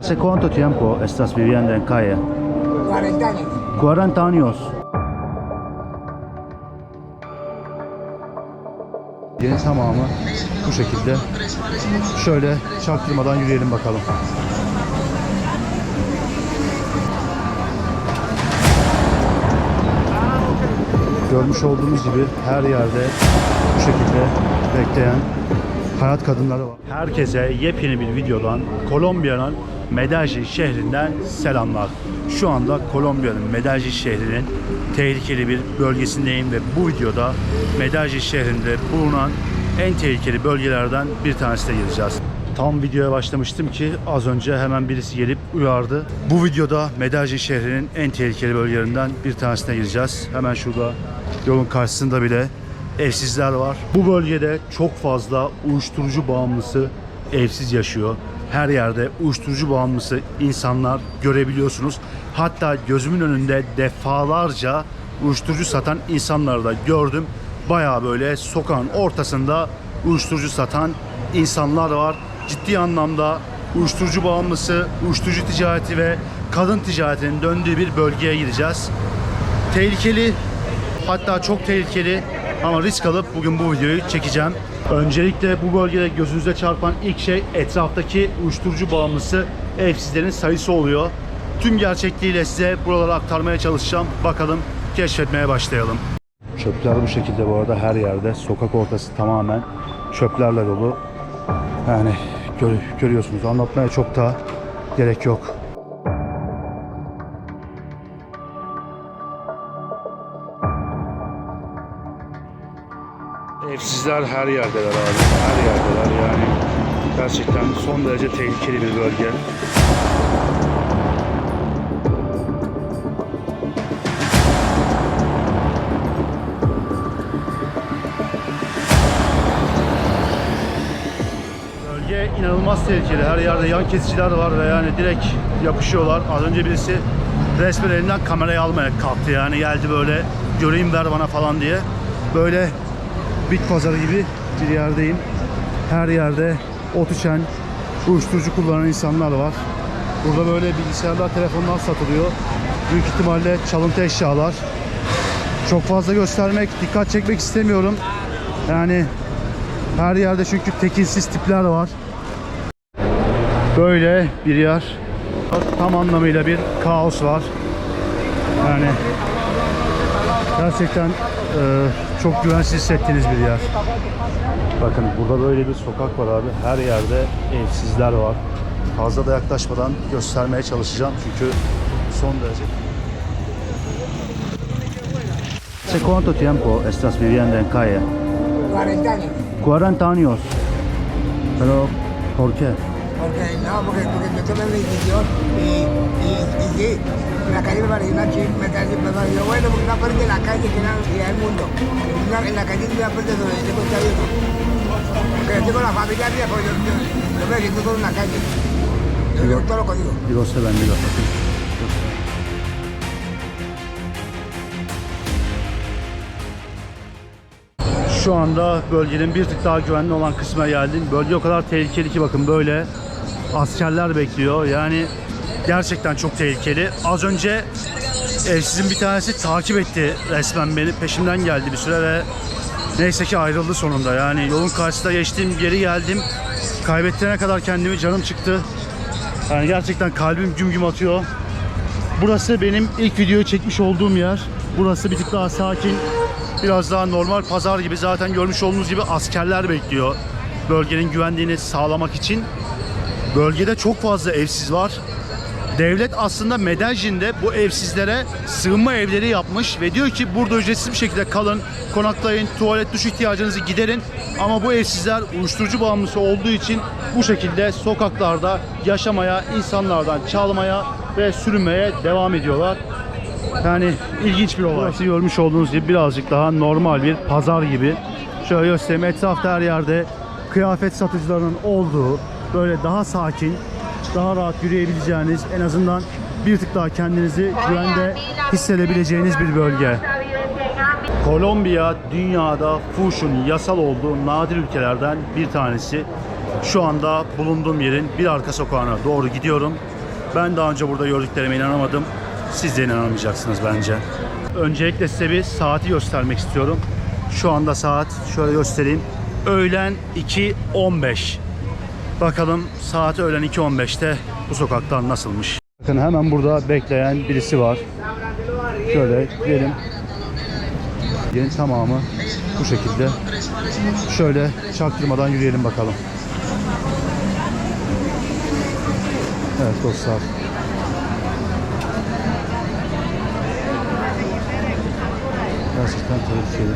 ¿Hace cuánto tiempo estás viviendo en calle? 40 años. 40 años. Yerin tamamı bu şekilde. Şöyle çaktırmadan yürüyelim bakalım. Görmüş olduğunuz gibi her yerde bu şekilde bekleyen hayat kadınları var. Herkese yepyeni bir videodan Kolombiya'nın Medellin şehrinden selamlar. Şu anda Kolombiya'nın Medellin şehrinin tehlikeli bir bölgesindeyim ve bu videoda Medellin şehrinde bulunan en tehlikeli bölgelerden bir tanesine gideceğiz. Tam videoya başlamıştım ki az önce hemen birisi gelip uyardı. Bu videoda Medellin şehrinin en tehlikeli bölgelerinden bir tanesine gideceğiz. Hemen şurada yolun karşısında bile evsizler var. Bu bölgede çok fazla uyuşturucu bağımlısı evsiz yaşıyor. Her yerde uyuşturucu bağımlısı insanlar görebiliyorsunuz. Hatta gözümün önünde defalarca uyuşturucu satan insanları da gördüm. Baya böyle sokağın ortasında uyuşturucu satan insanlar var. Ciddi anlamda uyuşturucu bağımlısı, uyuşturucu ticareti ve kadın ticaretinin döndüğü bir bölgeye gideceğiz. Tehlikeli Hatta çok tehlikeli ama risk alıp bugün bu videoyu çekeceğim. Öncelikle bu bölgede gözünüze çarpan ilk şey etraftaki uyuşturucu bağımlısı evsizlerin sayısı oluyor. Tüm gerçekliğiyle size buraları aktarmaya çalışacağım. Bakalım keşfetmeye başlayalım. Çöpler bu şekilde bu arada her yerde. Sokak ortası tamamen çöplerle dolu. Yani gör- görüyorsunuz anlatmaya çok da gerek yok. Evsizler her yerdeler abi. Her yerdeler yani. Gerçekten son derece tehlikeli bir bölge. Bölge inanılmaz tehlikeli. Her yerde yan kesiciler var ve yani direkt yapışıyorlar. Az önce birisi resmen elinden kamerayı almaya kalktı yani geldi böyle göreyim ver bana falan diye. Böyle bit pazarı gibi bir yerdeyim. Her yerde ot içen, uyuşturucu kullanan insanlar var. Burada böyle bilgisayarlar, telefonlar satılıyor. Büyük ihtimalle çalıntı eşyalar. Çok fazla göstermek, dikkat çekmek istemiyorum. Yani her yerde çünkü tekinsiz tipler var. Böyle bir yer. Tam anlamıyla bir kaos var. Yani gerçekten e, çok güvensiz hissettiğiniz bir yer. Bakın burada böyle bir sokak var abi. Her yerde evsizler var. Fazla da yaklaşmadan göstermeye çalışacağım çünkü son derece. ¿Hace cuánto tiempo estás viviendo en calle? 40 años. 40 años. Pero, ¿por qué? Porque no, porque, porque yo tomé mi decisión y, y, y sí, la calle me pareció una chip, me pareció, bueno porque una parte de la calle que era que era el mundo. Una- en la calle es una parte donde yo está viendo. Porque yo tengo la familia mía, pues yo, yo, yo me siento todo en la calle. Yo, yo todo lo que digo. Dios te bendiga. Şu anda bölgenin bir tık daha güvenli olan kısma geldim. Bölge o kadar tehlikeli ki bakın böyle askerler bekliyor. Yani gerçekten çok tehlikeli. Az önce evsizin bir tanesi takip etti resmen beni. Peşimden geldi bir süre ve neyse ki ayrıldı sonunda. Yani yolun karşısında geçtim, geri geldim. Kaybettirene kadar kendimi canım çıktı. Yani gerçekten kalbim güm güm atıyor. Burası benim ilk videoyu çekmiş olduğum yer. Burası bir tık daha sakin. Biraz daha normal pazar gibi zaten görmüş olduğunuz gibi askerler bekliyor. Bölgenin güvenliğini sağlamak için. Bölgede çok fazla evsiz var. Devlet aslında Medellin'de bu evsizlere sığınma evleri yapmış ve diyor ki burada ücretsiz bir şekilde kalın, konaklayın, tuvalet, duş ihtiyacınızı giderin. Ama bu evsizler uyuşturucu bağımlısı olduğu için bu şekilde sokaklarda yaşamaya, insanlardan çalmaya ve sürünmeye devam ediyorlar. Yani ilginç bir olay. Burası görmüş olduğunuz gibi birazcık daha normal bir pazar gibi. Şöyle göstereyim etrafta her yerde kıyafet satıcılarının olduğu böyle daha sakin, daha rahat yürüyebileceğiniz en azından bir tık daha kendinizi güvende hissedebileceğiniz bir bölge. Kolombiya dünyada fuhuşun yasal olduğu nadir ülkelerden bir tanesi. Şu anda bulunduğum yerin bir arka sokağına doğru gidiyorum. Ben daha önce burada gördüklerime inanamadım. Siz de inanamayacaksınız bence. Öncelikle size bir saati göstermek istiyorum. Şu anda saat şöyle göstereyim. Öğlen 2.15. Bakalım saat öğlen 2.15'te bu sokaklar nasılmış? Bakın hemen burada bekleyen birisi var. Şöyle gidelim. Yerin tamamı bu şekilde. Şöyle çaktırmadan yürüyelim bakalım. Evet dostlar. Gerçekten tehlikeli.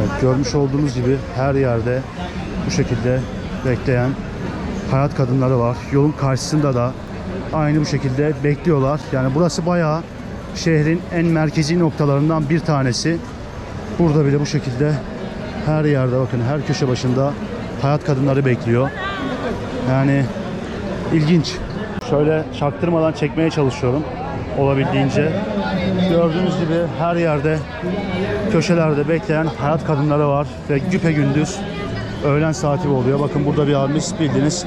Evet, görmüş olduğunuz gibi her yerde bu şekilde bekleyen hayat kadınları var. Yolun karşısında da aynı bu şekilde bekliyorlar. Yani burası bayağı şehrin en merkezi noktalarından bir tanesi. Burada bile bu şekilde her yerde bakın her köşe başında hayat kadınları bekliyor. Yani ilginç. Şöyle çaktırmadan çekmeye çalışıyorum olabildiğince. Gördüğünüz gibi her yerde köşelerde bekleyen hayat kadınları var ve güpe gündüz öğlen saati oluyor. Bakın burada bir abimiz bildiğiniz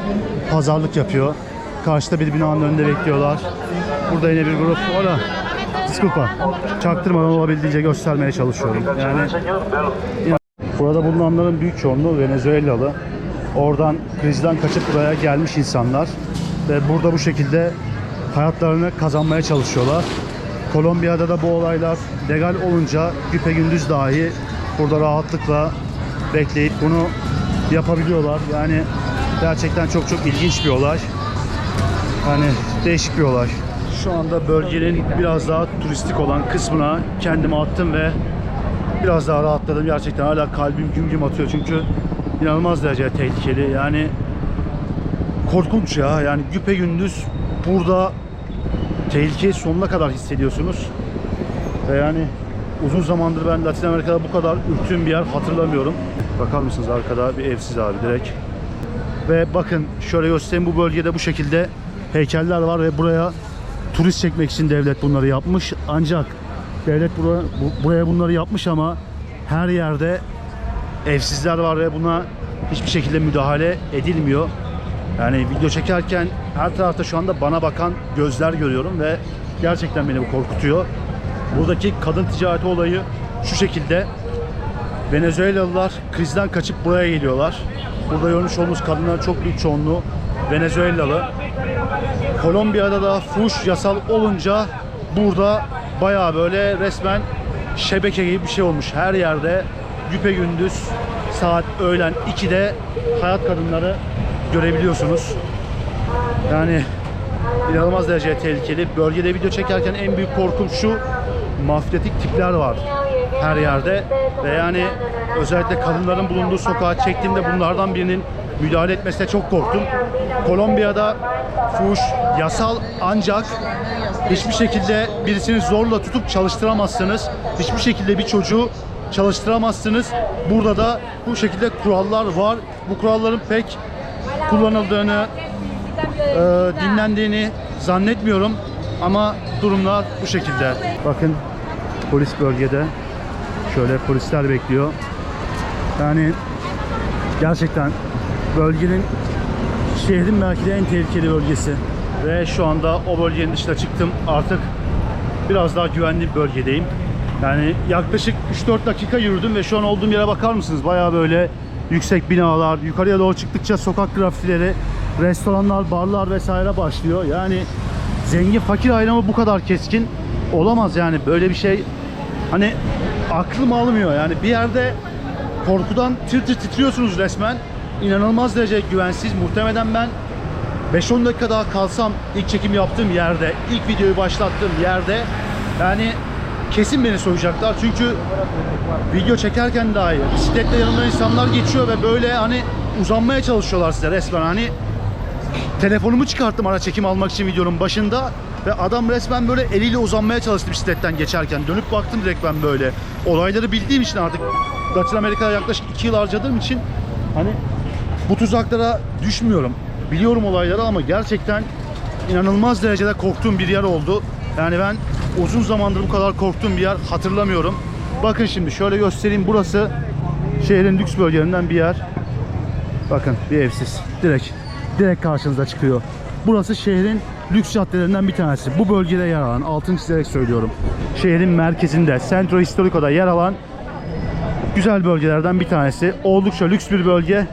pazarlık yapıyor. Karşıda bir binanın önünde bekliyorlar. Burada yine bir grup. Ola. Disculpa. Çaktırmadan olabildiğince göstermeye çalışıyorum. Yani Burada bulunanların büyük çoğunluğu Venezuelalı. Oradan krizden kaçıp buraya gelmiş insanlar ve burada bu şekilde hayatlarını kazanmaya çalışıyorlar. Kolombiya'da da bu olaylar legal olunca güpe gündüz dahi burada rahatlıkla bekleyip bunu yapabiliyorlar. Yani gerçekten çok çok ilginç bir olay. Yani değişik bir olay. Şu anda bölgenin biraz daha turistik olan kısmına kendimi attım ve biraz daha rahatladım. Gerçekten hala kalbim güm güm atıyor çünkü inanılmaz derecede tehlikeli. Yani korkunç ya. Yani güpe gündüz burada tehlikeyi sonuna kadar hissediyorsunuz. Ve yani uzun zamandır ben Latin Amerika'da bu kadar ürktüğüm bir yer hatırlamıyorum. Bakar mısınız arkada bir evsiz abi direkt. Ve bakın şöyle göstereyim bu bölgede bu şekilde heykeller var ve buraya turist çekmek için devlet bunları yapmış. Ancak devlet buraya, bu- buraya bunları yapmış ama her yerde evsizler var ve buna hiçbir şekilde müdahale edilmiyor. Yani video çekerken her tarafta şu anda bana bakan gözler görüyorum ve gerçekten beni bu korkutuyor. Buradaki kadın ticareti olayı şu şekilde. Venezuelalılar krizden kaçıp buraya geliyorlar. Burada görmüş olduğunuz kadınların çok büyük çoğunluğu Venezuelalı. Kolombiya'da da fuş yasal olunca burada bayağı böyle resmen şebeke gibi bir şey olmuş. Her yerde güpe gündüz saat öğlen 2'de hayat kadınları görebiliyorsunuz. Yani inanılmaz derecede tehlikeli. Bölgede video çekerken en büyük korkum şu mafyatik tipler var her yerde ve yani özellikle kadınların bulunduğu sokağa çektiğimde bunlardan birinin müdahale etmesine çok korktum. Kolombiya'da fuş yasal ancak hiçbir şekilde birisini zorla tutup çalıştıramazsınız. Hiçbir şekilde bir çocuğu çalıştıramazsınız. Burada da bu şekilde kurallar var. Bu kuralların pek kullanıldığını, e, dinlendiğini zannetmiyorum. Ama durumlar bu şekilde. Bakın polis bölgede. Şöyle polisler bekliyor. Yani gerçekten bölgenin şehrin belki de en tehlikeli bölgesi. Ve şu anda o bölgenin dışına çıktım. Artık biraz daha güvenli bir bölgedeyim. Yani yaklaşık 3-4 dakika yürüdüm ve şu an olduğum yere bakar mısınız? Bayağı böyle yüksek binalar, yukarıya doğru çıktıkça sokak grafitileri, restoranlar, barlar vesaire başlıyor. Yani zengin fakir ayrımı bu kadar keskin olamaz yani. Böyle bir şey hani aklım almıyor yani. Bir yerde korkudan tir tir titriyorsunuz resmen. İnanılmaz derece güvensiz. Muhtemelen ben 5-10 dakika daha kalsam ilk çekim yaptığım yerde, ilk videoyu başlattığım yerde yani kesin beni soyacaklar. Çünkü video çekerken dahi bisikletle yanımdan insanlar geçiyor ve böyle hani uzanmaya çalışıyorlar size resmen hani telefonumu çıkarttım ara çekim almak için videonun başında ve adam resmen böyle eliyle uzanmaya çalıştı bisikletten geçerken. Dönüp baktım direkt ben böyle. Olayları bildiğim için artık Latin Amerika'da yaklaşık 2 yıl harcadığım için hani bu tuzaklara düşmüyorum. Biliyorum olayları ama gerçekten inanılmaz derecede korktuğum bir yer oldu. Yani ben uzun zamandır bu kadar korktuğum bir yer hatırlamıyorum. Bakın şimdi şöyle göstereyim. Burası Şehrin lüks bölgelerinden bir yer. Bakın bir evsiz. Direkt direkt karşınıza çıkıyor. Burası şehrin lüks caddelerinden bir tanesi. Bu bölgede yer alan, altını çizerek söylüyorum. Şehrin merkezinde, Centro Historico'da yer alan güzel bölgelerden bir tanesi. Oldukça lüks bir bölge.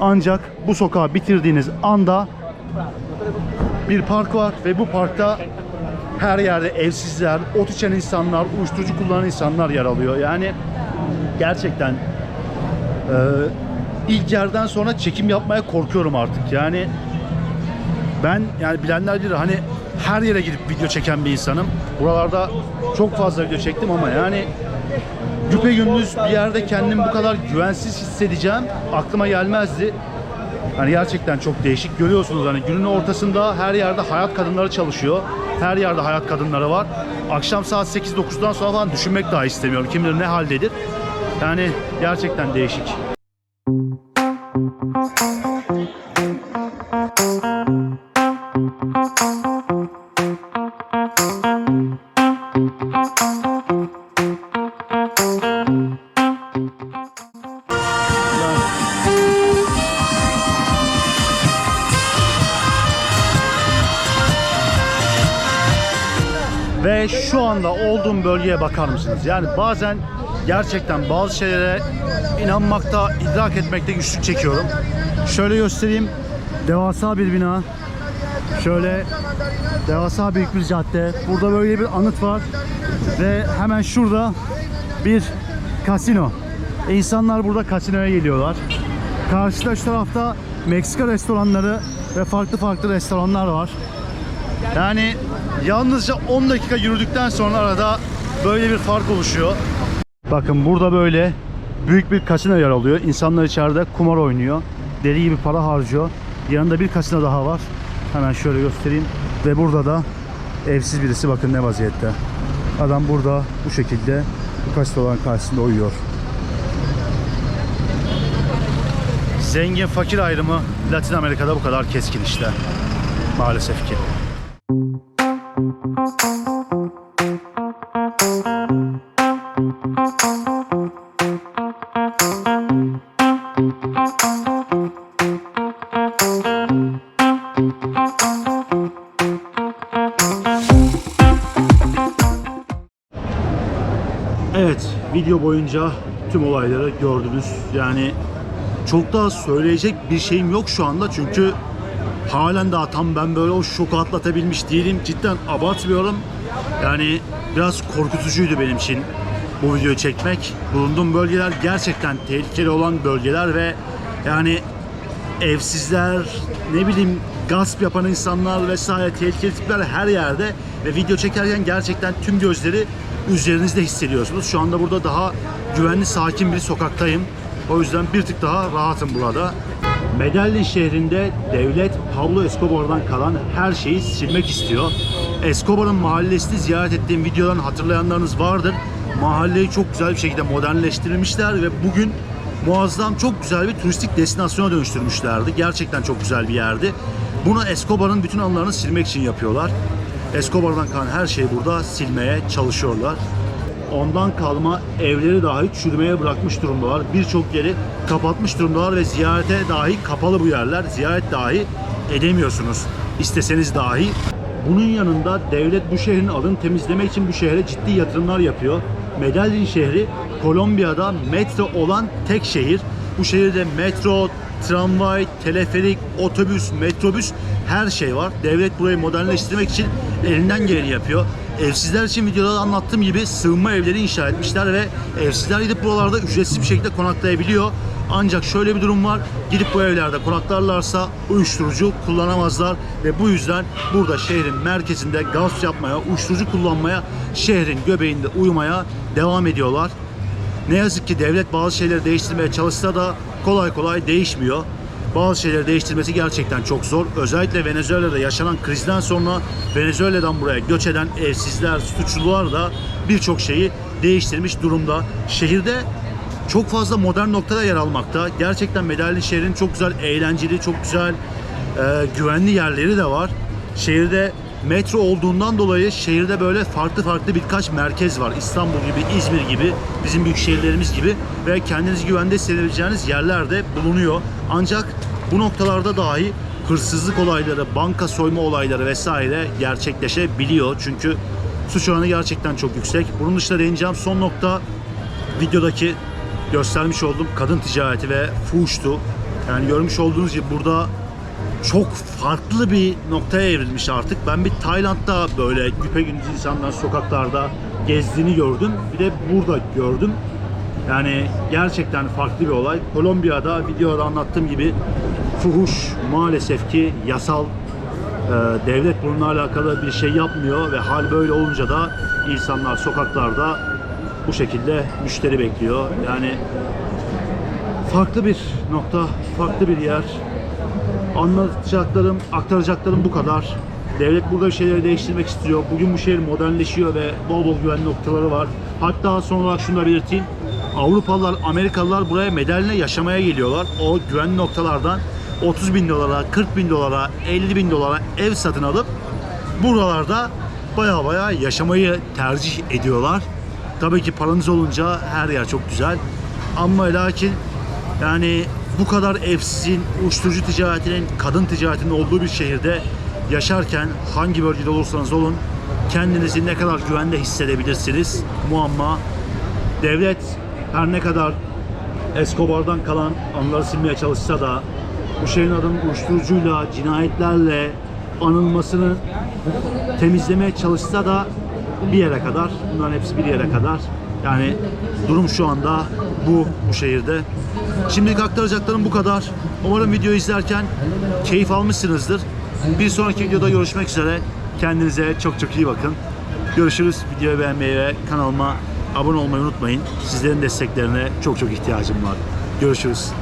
Ancak bu sokağı bitirdiğiniz anda bir park var ve bu parkta her yerde evsizler, ot içen insanlar, uyuşturucu kullanan insanlar yer alıyor. Yani gerçekten e, ilk yerden sonra çekim yapmaya korkuyorum artık. Yani ben yani bilenler bilir hani her yere gidip video çeken bir insanım. Buralarda çok fazla video çektim ama yani güpe gündüz bir yerde kendimi bu kadar güvensiz hissedeceğim aklıma gelmezdi. Hani gerçekten çok değişik. Görüyorsunuz hani günün ortasında her yerde hayat kadınları çalışıyor. Her yerde hayat kadınları var. Akşam saat 8-9'dan sonra falan düşünmek daha istemiyorum. Kim bilir ne haldedir. Yani gerçekten değişik. Şu anda olduğum bölgeye bakar mısınız? Yani bazen gerçekten bazı şeylere inanmakta, idrak etmekte güçlük çekiyorum. Şöyle göstereyim. Devasa bir bina. Şöyle devasa büyük bir cadde. Burada böyle bir anıt var. Ve hemen şurada bir kasino. E, İnsanlar burada kasinoya geliyorlar. Karşıda tarafta Meksika restoranları ve farklı farklı restoranlar var. Yani yalnızca 10 dakika yürüdükten sonra arada böyle bir fark oluşuyor. Bakın burada böyle büyük bir kasino yer alıyor. İnsanlar içeride kumar oynuyor. Deli gibi para harcıyor. Yanında bir kasino daha var. Hemen şöyle göstereyim. Ve burada da evsiz birisi bakın ne vaziyette. Adam burada bu şekilde bu kasinoların karşısında uyuyor. Zengin fakir ayrımı Latin Amerika'da bu kadar keskin işte. Maalesef ki. Evet, video boyunca tüm olayları gördünüz. Yani çok daha söyleyecek bir şeyim yok şu anda çünkü halen daha tam ben böyle o şoku atlatabilmiş değilim. Cidden abartmıyorum. Yani biraz korkutucuydu benim için bu videoyu çekmek. Bulunduğum bölgeler gerçekten tehlikeli olan bölgeler ve yani evsizler, ne bileyim gasp yapan insanlar vesaire tehlikeli tipler her yerde ve video çekerken gerçekten tüm gözleri üzerinizde hissediyorsunuz. Şu anda burada daha güvenli, sakin bir sokaktayım. O yüzden bir tık daha rahatım burada. Medellin şehrinde devlet Pablo Escobar'dan kalan her şeyi silmek istiyor. Escobar'ın mahallesini ziyaret ettiğim videodan hatırlayanlarınız vardır. Mahalleyi çok güzel bir şekilde modernleştirilmişler ve bugün muazzam çok güzel bir turistik destinasyona dönüştürmüşlerdi. Gerçekten çok güzel bir yerdi. Bunu Escobar'ın bütün anılarını silmek için yapıyorlar. Escobar'dan kalan her şeyi burada silmeye çalışıyorlar. Ondan kalma evleri dahi çürümeye bırakmış durumdalar. Birçok yeri kapatmış durumdalar ve ziyarete dahi kapalı bu yerler. Ziyaret dahi edemiyorsunuz. İsteseniz dahi. Bunun yanında devlet bu şehrin adını temizlemek için bu şehre ciddi yatırımlar yapıyor. Medellin şehri Kolombiya'da metro olan tek şehir. Bu şehirde metro, tramvay, teleferik, otobüs, metrobüs her şey var. Devlet burayı modernleştirmek için elinden geleni yapıyor. Evsizler için videoda anlattığım gibi sığınma evleri inşa etmişler ve evsizler gidip buralarda ücretsiz bir şekilde konaklayabiliyor. Ancak şöyle bir durum var. Gidip bu evlerde konaklarlarsa uyuşturucu kullanamazlar ve bu yüzden burada şehrin merkezinde gasp yapmaya, uyuşturucu kullanmaya, şehrin göbeğinde uyumaya devam ediyorlar. Ne yazık ki devlet bazı şeyleri değiştirmeye çalışsa da kolay kolay değişmiyor. Bazı şeyleri değiştirmesi gerçekten çok zor. Özellikle Venezuela'da yaşanan krizden sonra Venezuela'dan buraya göç eden evsizler, suçlular da birçok şeyi değiştirmiş durumda. Şehirde çok fazla modern noktada yer almakta. Gerçekten Medellin şehrin çok güzel, eğlenceli, çok güzel, e, güvenli yerleri de var. Şehirde metro olduğundan dolayı şehirde böyle farklı farklı birkaç merkez var. İstanbul gibi, İzmir gibi, bizim büyük şehirlerimiz gibi ve kendinizi güvende hissedebileceğiniz yerler de bulunuyor. Ancak bu noktalarda dahi hırsızlık olayları, banka soyma olayları vesaire gerçekleşebiliyor. Çünkü suç oranı gerçekten çok yüksek. Bunun dışında değineceğim son nokta videodaki göstermiş olduğum kadın ticareti ve fuhuştu. Yani görmüş olduğunuz gibi burada çok farklı bir noktaya evrilmiş artık. Ben bir Tayland'da böyle güpegündüz insanlar sokaklarda gezdiğini gördüm. Bir de burada gördüm. Yani gerçekten farklı bir olay. Kolombiya'da videoda anlattığım gibi fuhuş maalesef ki yasal ee, devlet bununla alakalı bir şey yapmıyor ve hal böyle olunca da insanlar sokaklarda bu şekilde müşteri bekliyor. Yani farklı bir nokta, farklı bir yer. Anlatacaklarım, aktaracaklarım bu kadar. Devlet burada şeyleri değiştirmek istiyor. Bugün bu şehir modernleşiyor ve bol bol güvenli noktaları var. Hatta son olarak şunu da belirteyim. Avrupalılar, Amerikalılar buraya medaline yaşamaya geliyorlar. O güvenli noktalardan 30 bin dolara, 40 bin dolara, 50 bin dolara ev satın alıp buralarda baya baya yaşamayı tercih ediyorlar. Tabii ki paranız olunca her yer çok güzel. Ama lakin yani bu kadar evsizin, uyuşturucu ticaretinin, kadın ticaretinin olduğu bir şehirde yaşarken hangi bölgede olursanız olun kendinizi ne kadar güvende hissedebilirsiniz? Muamma. Devlet her ne kadar Escobar'dan kalan anıları silmeye çalışsa da bu şehrin adının uyuşturucuyla, cinayetlerle anılmasını temizlemeye çalışsa da bir yere kadar. Bunların hepsi bir yere kadar. Yani durum şu anda bu bu şehirde. Şimdilik aktaracaklarım bu kadar. Umarım videoyu izlerken keyif almışsınızdır. Bir sonraki videoda görüşmek üzere. Kendinize çok çok iyi bakın. Görüşürüz. Videoyu beğenmeyi ve kanalıma abone olmayı unutmayın. Sizlerin desteklerine çok çok ihtiyacım var. Görüşürüz.